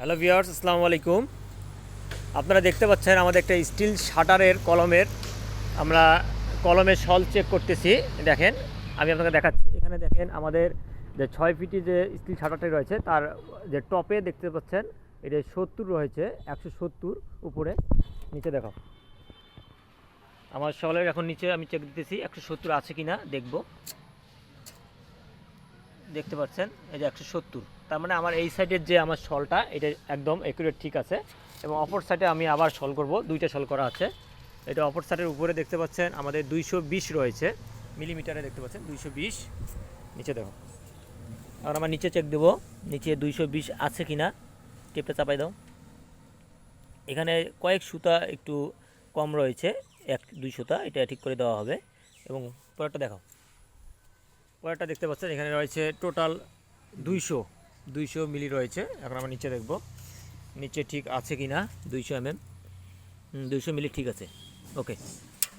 Hello viewers, আসসালামু আলাইকুম। আপনারা দেখতে পাচ্ছেন আমাদের একটা স্টিল শাটারের কলমের, আমরা কলমের সল চেক করতেছি। দেখেন, আমি আপনাকে দেখাচ্ছি। এখানে দেখেন আমাদের যে ছয় ফিটি যে স্টিল শাটারটি রয়েছে, তার যে টপে দেখতে পাচ্ছেন, এটা সত্তর রয়েছে, একশো সত্তর উপরে। নিচে দেখো। আমার সলের এখন নিচে আমি চেক দিতেছি, একশো সত্তর আছে কি না দেখব। দেখতে পাচ্ছেন, এই যে একশো সত্তর। তার মানে আমার এই সাইডের যে আমার শলটা, এটা একদম একুরেট ঠিক আছে। এবং অপর সাইডে আমি আবার শল করব, দুইটা শল করা আছে। এটা অপর সাইডের উপরে দেখতে পাচ্ছেন, আমাদের দুইশো বিশ রয়েছে। মিলিমিটারে দেখতে পাচ্ছেন, দুইশো বিশ। নিচে দেখো। এখন আমার নিচে চেক দেবো, নিচে দুইশো বিশ আছে কি না টেপটা চাপাই দাও। এখানে কয়েক সুতা একটু কম রয়েছে, এক দুই সুতা, এটা ঠিক করে দেওয়া হবে। এবং পরেরটা দেখো পরেরটা দেখতে পাচ্ছেন, এখানে রয়েছে টোটাল দুইশো দুইশো মিলি রয়েছে। এখন আমরা নিচে দেখব, নিচে ঠিক আছে কি না দুইশো এম এম দুইশো মিলি ঠিক আছে। ওকে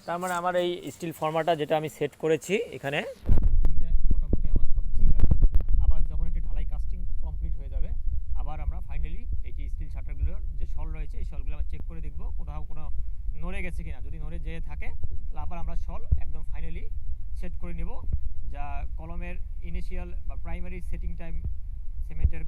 তার মানে আমার এই স্টিল ফর্মাটা যেটা আমি সেট করেছি, এখানে মোটামুটি আমার ঠিক আছে। আবার যখন ঢালাই কাস্টিং কমপ্লিট হয়ে যাবে, আবার আমরা ফাইনালি স্টিল শাটারগুলোর যে শল রয়েছে, এই শলগুলো আমরা চেক করে দেখব কোথাও কোনো নড়ে গেছে কিনা। যদি নড়ে যেয়ে থাকে, তাহলে আবার আমরা শল একদম ফাইনালি সেট করে নেব। যা কলমের ইনিশিয়াল বা প্রাইমারি সেটিং টাইম সিমেন্টের